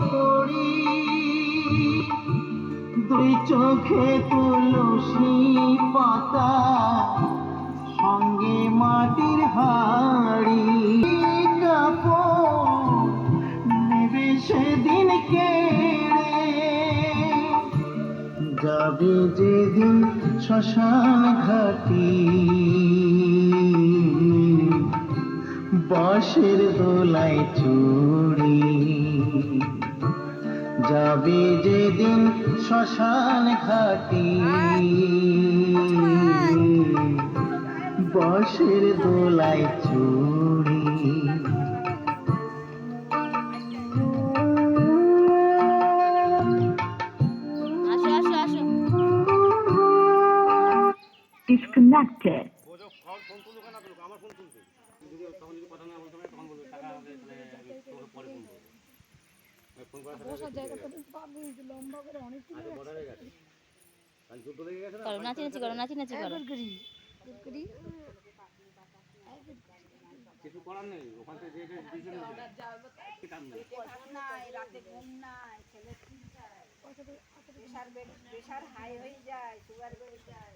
করি দুই চোখে তুলসী পাতা, সঙ্গে মাটির হাড়ি কাপড় নেবে সেদিন কেড়ে। যাবে যেদিন শ্মশান ঘাটি। বাঁশের দোলায় চুড়ি যাবে যেদিন শ্মশান ঘাটি। বাঁশের দোলায় চুড়ি আসো আসো আসো। Disconnected. করো নাচি নাচি করো নাচি নাচি করো কিছু করার নেই ওখান থেকে যে ডিসিশন নেবে কাম নেই নাই রাতে ঘুম নাই ছেলে প্রেশার প্রেশার হাই হয়ে যায় সুগার বেড়ে যায়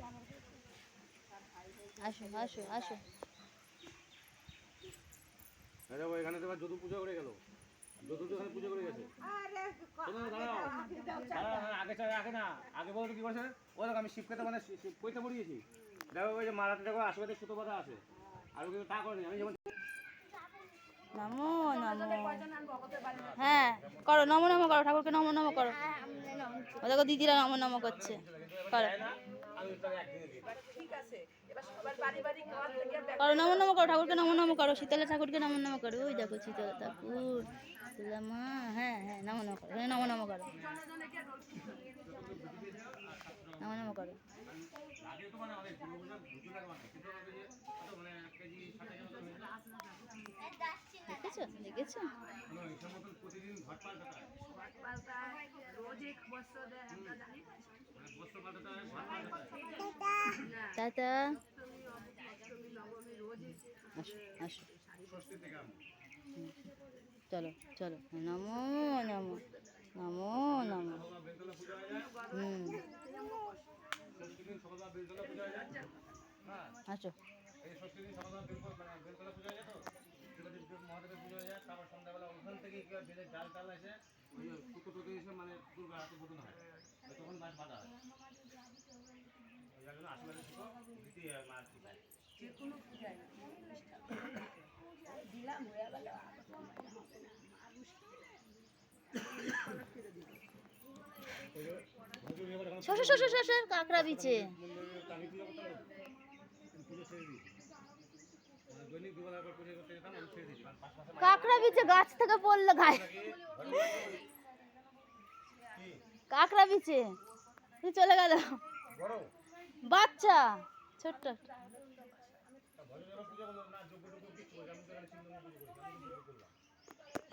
আসো আসো আসো। এখানে তো যদু পুজো করে গেল। পুজো করে গেছে। আগে চলে আগে না আগে বলতো কি করছে ও দেখো আমি শিবকে তো মানে শিব কইতে পড়িয়েছি। দেখো ওই যে মারাতে দেখো আশেপাশে সুতো বাধা আছে। আর কিন্তু তা করেনি আমি যেমন নমো নমো। হ্যাঁ করো নমো নমো করো ঠাকুরকে নমো নমো করো। ও দেখো দিদিরা নমো নমো করছে। করো। করো নমো নমো করো ঠাকুরকে নমো নমো করো শীতলা ঠাকুরকে নমো নমো করো। ওই দেখো শীতলা ঠাকুর শীতলা মা হ্যাঁ হ্যাঁ নমো নমো করো নমো নমো করো। নমো নমো করো। দেখেছ দেখেছ টাটা। চলো চলো। নমো নমো। নমো নমো। হুম। আসো। মহাদেবের পুজো হয়ে যায় তারপর সন্ধ্যাবেলা ওখান থেকে কি হয় বেলে জাল টাল এসে ওই টুকু টুকু এসে মানে দুর্গা হাতে বোধন হয়। তখন মাছ বাঁধা হয়। ওই জন্য আশেপাশে ছোটো দিতেই হয় মাছ দিতে শোষো শোষো শোষো কাঁকড়া কাঁকড়া বিছে গাছ থেকে পড়ল গায়ে। কাঁকড়া বিছে তুই চলে গেল। বাচ্চা ছোট্ট।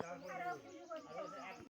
তারপরে